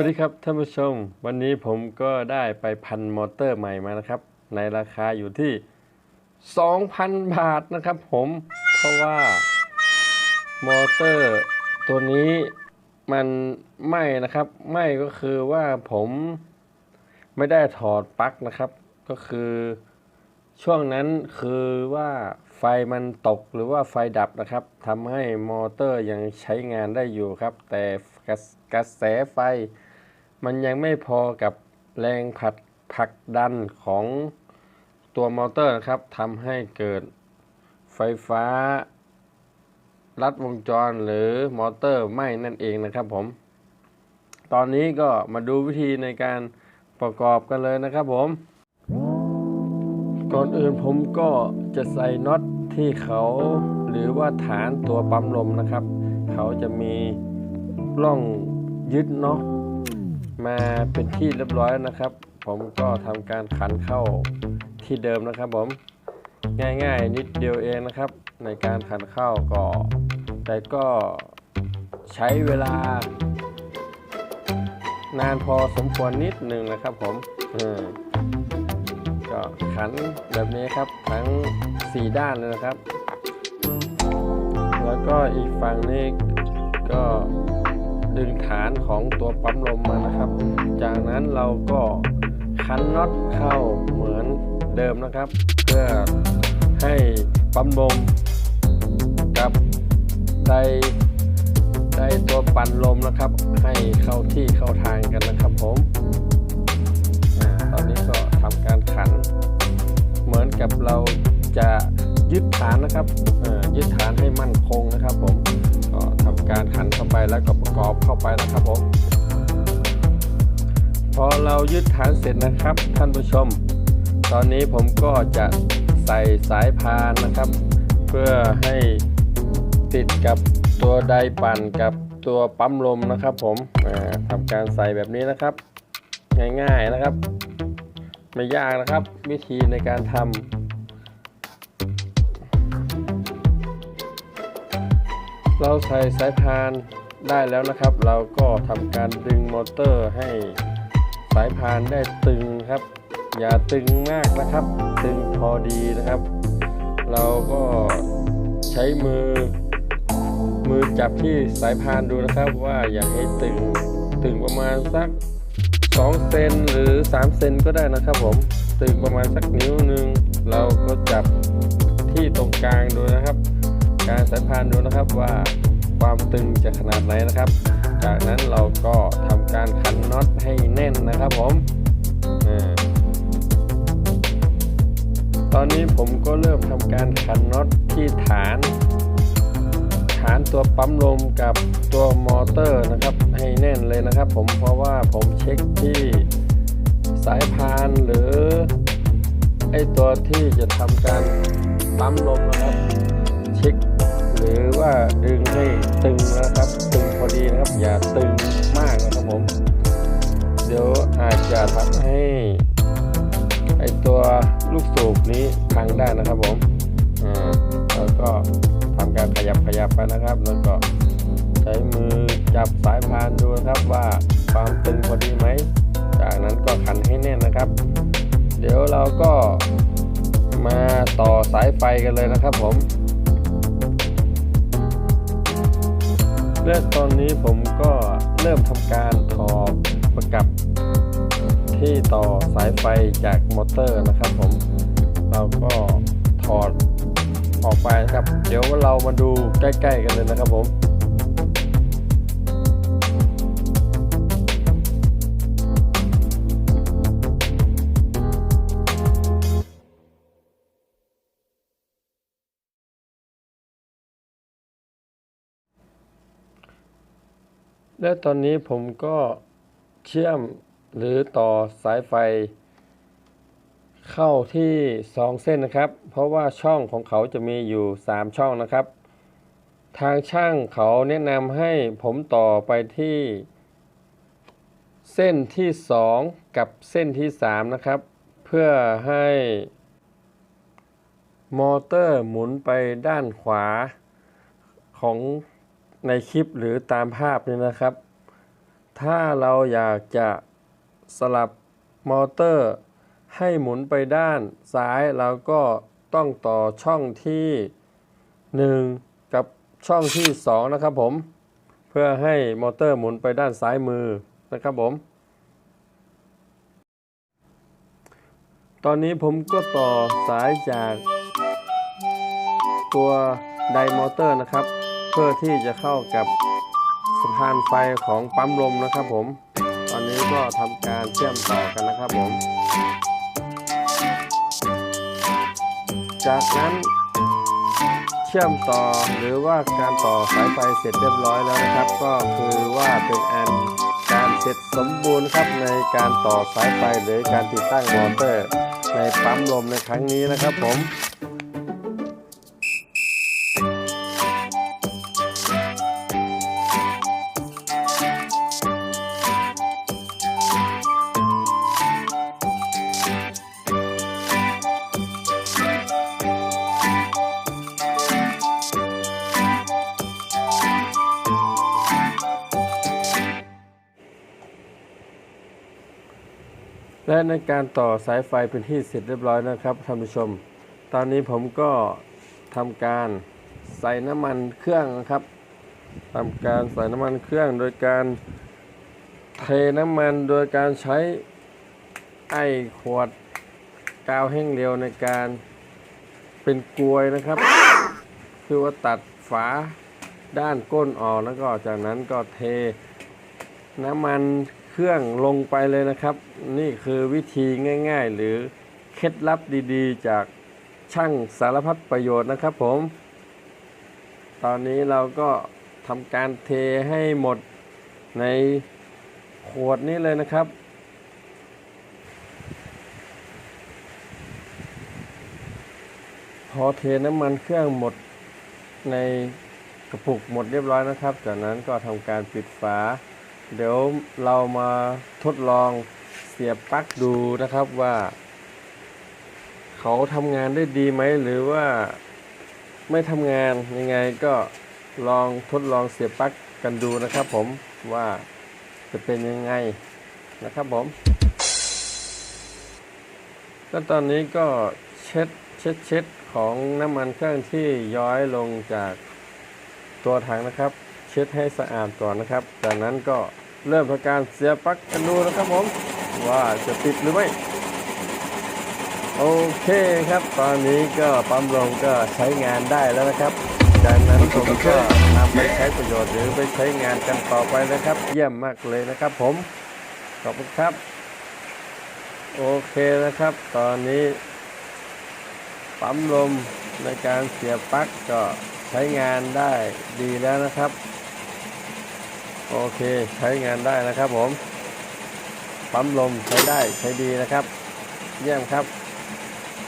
วัสดีครับท่านผู้ชม วันนี้ผมก็ได้ไปพันมอเตอร์ใหม่มานะครับ ในราคาอยู่ที่ 2,000 บาทนะครับผมเพราะว่ามอเตอร์ตัวนี้มันไหม้นะครับไหม้ก็คือว่าผมไม่ได้ถอดปลั๊กนะครับ ก็คือช่วงนั้นคือว่าไฟมันตกหรือว่าไฟดับนะครับทำให้มอเตอร์ยังใช้งานได้อยู่ครับ แต่กระกระแสไฟ มันยังไม่พอกับแรงผลัดผักดันของตัวมอเตอร์นะครับทำให้เกิดไฟฟ้าลัดวงจรหรือมอเตอร์ไหม้นั่นเองนะครับผม ตอนนี้ก็มาดูวิธีในการประกอบกันเลยนะครับผม ก่อนอื่นผมก็จะใส่น็อตที่เขาหรือว่าฐานตัวปั๊มลมนะครับ เขาจะมีร่องยึดเนาะ มาเป็นที่เรียบร้อยแล้วนะครับ ผมก็ทำการขันเข้าที่เดิมนะครับผมง่ายๆ นิดเดียวเองนะครับ ในการขันเข้าก็ แต่ก็ใช้เวลานานพอสมควรนิดหนึ่งนะครับผมก็ขันแบบนี้ครับทั้ง 4 ด้านเลยนะครับ แล้วก็อีกฝั่งนี้ก็ ดึงฐานของตัวปั๊มลมมานะครับ จากนั้นเราก็คันน็อตเข้าเหมือนเดิมนะครับ เพื่อให้ปั๊มลมกับไดไดตัวปั่นลมนะครับ ให้เข้าที่เข้าทางกันนะครับผมตอนนี้ก็ทำการขัน เหมือนกับเราจะยึดฐานนะครับยึดฐานให้มั่นคงนะครับผม การขันเข้าไปแล้วก็ประกอบเข้าไปนะครับผมพอเรายึดฐานเสร็จนะครับ ท่านผู้ชม ตอนนี้ผมก็จะใส่สายพานนะครับ เพื่อให้ติดกับตัวไดปั่นกับตัวปั๊มลมนะครับ ผมทำการใส่แบบนี้นะครับ ง่ายๆนะครับ ไม่ยากนะครับ วิธีในการทำ เราใส่สายพานได้แล้วนะครับ เราก็ทำการดึงมอเตอร์ให้สายพานได้ตึงครับ อย่าตึงมากนะครับ ตึงพอดีนะครับ เราก็ใช้มือ มือจับที่สายพานดูนะครับว่าอย่าให้ตึงตึงประมาณสัก2เซนหรือ 3 เซนก็ได้นะครับผมตึงประมาณสักนิ้วหนึ่งเราก็จับที่ตรงกลางดูนะครับ กางสายพานดูนะครับว่าความตึงจะขนาดไหนนะครับ จากนั้นเราก็ทำการขันน็อตให้แน่นนะครับผมตอนนี้ผมก็เริ่มทำการขันน็อตที่ฐาน ฐานตัวปั๊มลมกับตัวมอเตอร์นะครับ ให้แน่นเลยนะครับ ผมเพราะว่าผมเช็คที่สายพานหรือไอตัวที่จะทำการปั๊มลมนะครับ หรือว่าดึงให้ตึงนะครับ ตึงพอดีนะครับ อย่าตึงมากนะครับผม เดี๋ยวอาจจะทำให้ไอตัวลูกสูบนี้พังได้นะครับผมอ่าแล้วก็ทำการขยับขยับไปนะครับ แล้วก็ใช้มือจับสายพานดูนะครับว่าความตึงพอดีไหม จากนั้นก็ขันให้แน่นนะครับ เดี๋ยวเราก็มาต่อสายไฟกันเลยนะครับผม และตอนนี้ผมก็เริ่มทำการถอดประกับที่ต่อสายไฟจากมอเตอร์นะครับผม เราก็ถอดออกไปนะครับ เดี๋ยวเรามาดูใกล้ ๆ กันเลยนะครับผม และตอนนี้ผมก็เชื่อมหรือต่อสายไฟ เข้าที่ 2 เส้นนะครับ เพราะว่าช่องของเขาจะมีอยู่ 3 ช่องนะครับ ทางช่างเขาแนะนำให้ผมต่อไปที่ เส้นที่ 2 กับเส้นที่ 3 นะครับ เพื่อให้มอเตอร์หมุนไปด้านขวาของ ในคลิปหรือตามภาพนี่นะครับ ถ้าเราอยากจะสลับมอเตอร์ ให้หมุนไปด้านซ้ายเราก็ต้องต่อช่องที่ 1 กับช่องที่ 2 นะครับผม เพื่อให้มอเตอร์หมุนไปด้านซ้ายมือนะครับผม ตอนนี้ผมก็ต่อสายจากตัวไดมอเตอร์นะครับ พื่อที่จะเข้ากับสะพานไฟของปั๊มลมนะครับผม ตอนนี้ก็ทำการเชื่อมต่อกันนะครับผม จากนั้นเชื่อมต่อหรือว่าการต่อสายไฟเสร็จเรียบร้อยแล้วนะครับ ก็คือว่าเป็นอันการเสร็จสมบูรณ์ครับในการต่อสายไฟหรือการติดตั้งมอเตอร์ในปั๊มลมในครั้งนี้นะครับผม และในการต่อสายไฟเป็นที่เสร็จเรียบร้อยนะครับท่านผู้ชม ตอนนี้ผมก็ทำการใส่น้ำมันเครื่องนะครับทำการใส่น้ำมันเครื่องโดยการเทน้ำมันโดยการใช้ไอ้ขวดกาวแห้งเร็วในการเป็นกลวยนะครับ คือว่าตัดฝาด้านก้นออกแล้วก็จากนั้นก็เทน้ำมัน รื่องลงไปเลยนะครับ นี่คือวิธีง่าย ๆ หรือเคล็ดลับดีๆ จากช่างสารพัดประโยชน์นะครับผม ตอนนี้เราก็ทำการเทให้หมดในขวดนี้เลยนะครับพอเทน้ำมันเครื่องหมดในกระปุกหมดเรียบร้อยนะครับ จากนั้นก็ทำการปิดฝา เดี๋ยวเรามาทดลองเสียบปลั๊กดูนะครับว่า เขาทำงานได้ดีไหมหรือว่าไม่ทำงานยังไงก็ลองทดลองเสียบปลั๊กกันดูนะครับ ผมว่าจะเป็นยังไงนะครับผมก็ตอนนี้ก็เช็ดเช็ดเช็ดของน้ำมันเครื่องที่ย้อยลงจากตัวถังนะครับ ช็ดให้สะอาดก่อนนะครับ จากนั้นก็เริ่มทำการเสียบปลั๊กกันดูนะครับผม ว่าจะติดหรือไม่ โอเคครับ ตอนนี้ก็ปั๊มลมก็ใช้งานได้แล้วนะครับ จากนั้นผมก็นำไปใช้ประโยชน์หรือไปใช้งานกันต่อไปนะครับ เยี่ยมมากเลยนะครับผม ขอบคุณครับ โอเคนะครับ ตอนนี้ ปั๊มลมในการเสียบปลั๊กก็ใช้งานได้ดีแล้วนะครับ โอเคใช้งานได้นะครับผมปั๊มลมใช้ได้ใช้ดีนะครับ เยี่ยมครับ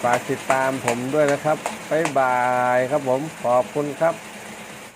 ฝากติดตามผมด้วยนะครับบ๊ายบายครับผมขอบคุณครับ